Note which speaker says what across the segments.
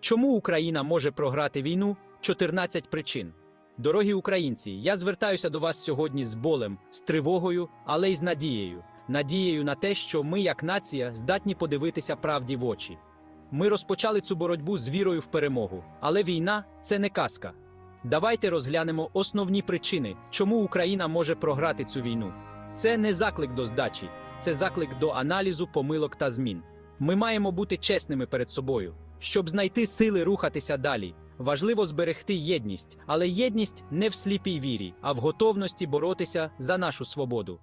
Speaker 1: Чому Україна може програти війну? 14 причин. Дорогі українці, я звертаюся до вас сьогодні з болем, з тривогою, але й з надією. Надією на те, що ми, як нація, здатні подивитися правді в очі. Ми розпочали цю боротьбу з вірою в перемогу, але війна це не казка. Давайте розглянемо основні причини, чому Україна може програти цю війну. Це не заклик до здачі, це заклик до аналізу, помилок та змін. Ми маємо бути чесними перед собою. Щоб знайти сили рухатися далі, важливо зберегти єдність, але єдність не в сліпій вірі, а в готовності боротися за нашу свободу.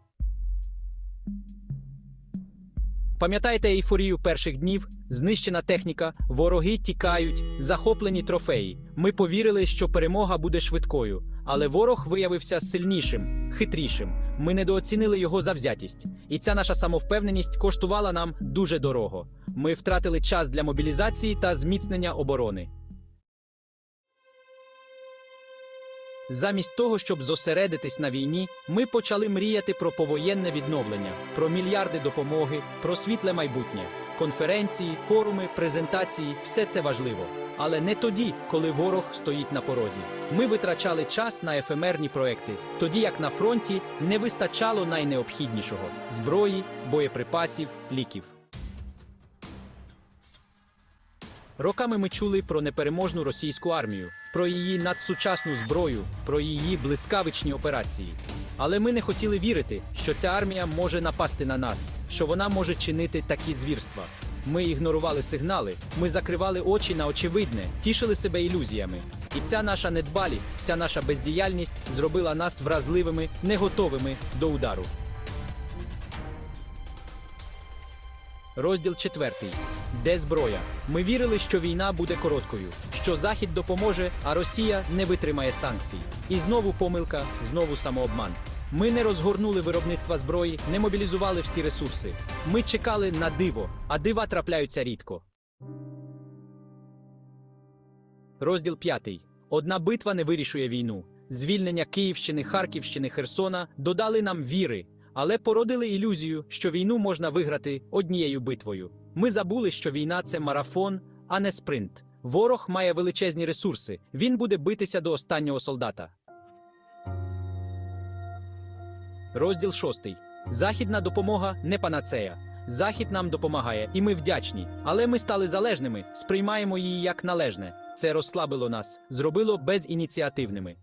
Speaker 1: Пам'ятаєте ейфорію перших днів? Знищена техніка, вороги тікають, захоплені трофеї. Ми повірили, що перемога буде швидкою, але ворог виявився сильнішим, хитрішим. Ми недооцінили його завзятість, і ця наша самовпевненість коштувала нам дуже дорого. Ми втратили час для мобілізації та зміцнення оборони. Замість того, щоб зосередитись на війні, ми почали мріяти про повоєнне відновлення, про мільярди допомоги, про світле майбутнє. Конференції, форуми, презентації все це важливо. Але не тоді, коли ворог стоїть на порозі. Ми витрачали час на ефемерні проекти, тоді як на фронті не вистачало найнеобхіднішого зброї, боєприпасів, ліків. Роками ми чули про непереможну російську армію, про її надсучасну зброю, про її блискавичні операції. Але ми не хотіли вірити, що ця армія може напасти на нас, що вона може чинити такі звірства. Ми ігнорували сигнали, ми закривали очі на очевидне, тішили себе ілюзіями. І ця наша недбалість, ця наша бездіяльність зробила нас вразливими, не готовими до удару. Розділ 4. Де зброя? Ми вірили, що війна буде короткою, що Захід допоможе, а Росія не витримає санкцій. І знову помилка, знову самообман. Ми не розгорнули виробництва зброї, не мобілізували всі ресурси. Ми чекали на диво, а дива трапляються рідко. Розділ 5. Одна битва не вирішує війну. Звільнення Київщини, Харківщини, Херсона додали нам віри, але породили ілюзію, що війну можна виграти однією битвою. Ми забули, що війна це марафон, а не спринт. Ворог має величезні ресурси. Він буде битися до останнього солдата. Розділ 6. Західна допомога не панацея. Захід нам допомагає, і ми вдячні. Але ми стали залежними, сприймаємо її як належне. Це розслабило нас, зробило безініціативними.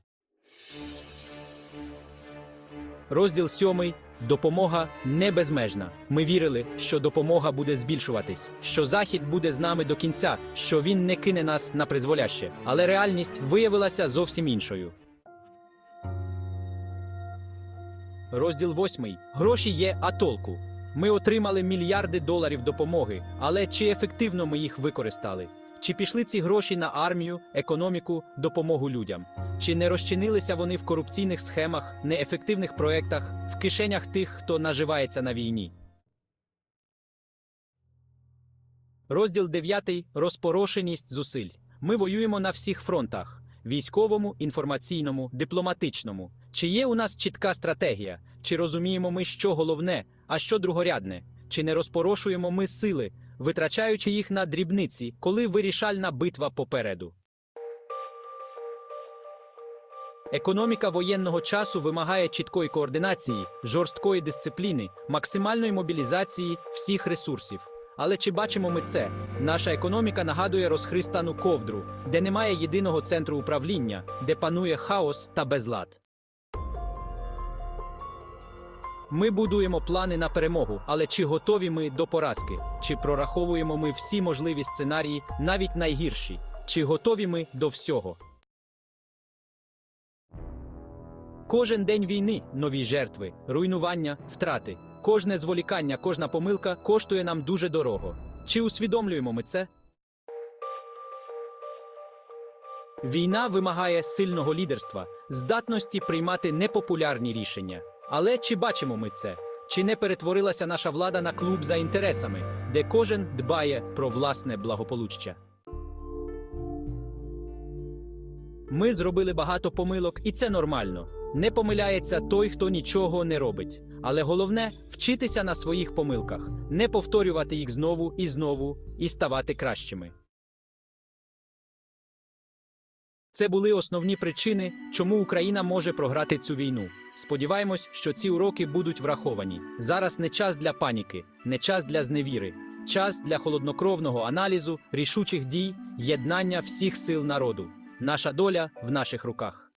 Speaker 1: Розділ 7. Допомога не безмежна. Ми вірили, що допомога буде збільшуватись, що Захід буде з нами до кінця, що він не кине нас на призволяще. Але реальність виявилася зовсім іншою. Розділ 8. Гроші є, а толку. Ми отримали мільярди доларів допомоги, але чи ефективно ми їх використали? Чи пішли ці гроші на армію, економіку, допомогу людям? Чи не розчинилися вони в корупційних схемах, неефективних проектах, в кишенях тих, хто наживається на війні? Розділ 9. Розпорошеність зусиль. Ми воюємо на всіх фронтах: військовому, інформаційному, дипломатичному. Чи є у нас чітка стратегія? Чи розуміємо ми, що головне, а що другорядне? Чи не розпорошуємо ми сили, витрачаючи їх на дрібниці, коли вирішальна битва попереду? Економіка воєнного часу вимагає чіткої координації, жорсткої дисципліни, максимальної мобілізації всіх ресурсів. Але чи бачимо ми це? Наша економіка нагадує розхристану ковдру, де немає єдиного центру управління, де панує хаос та безлад. Ми будуємо плани на перемогу, але чи готові ми до поразки? Чи прораховуємо ми всі можливі сценарії, навіть найгірші? Чи готові ми до всього? Кожен день війни нові жертви, руйнування, втрати. Кожне зволікання, кожна помилка коштує нам дуже дорого. Чи усвідомлюємо ми це? Війна вимагає сильного лідерства, здатності приймати непопулярні рішення. Але чи бачимо ми це? Чи не перетворилася наша влада на клуб за інтересами, де кожен дбає про власне благополуччя? Ми зробили багато помилок, і це нормально. Не помиляється той, хто нічого не робить. Але головне вчитися на своїх помилках, не повторювати їх знову і знову і ставати кращими. Це були основні причини, чому Україна може програти цю війну. Сподіваємось, що ці уроки будуть враховані. Зараз не час для паніки, не час для зневіри, час для холоднокровного аналізу, рішучих дій, єднання всіх сил народу. Наша доля в наших руках.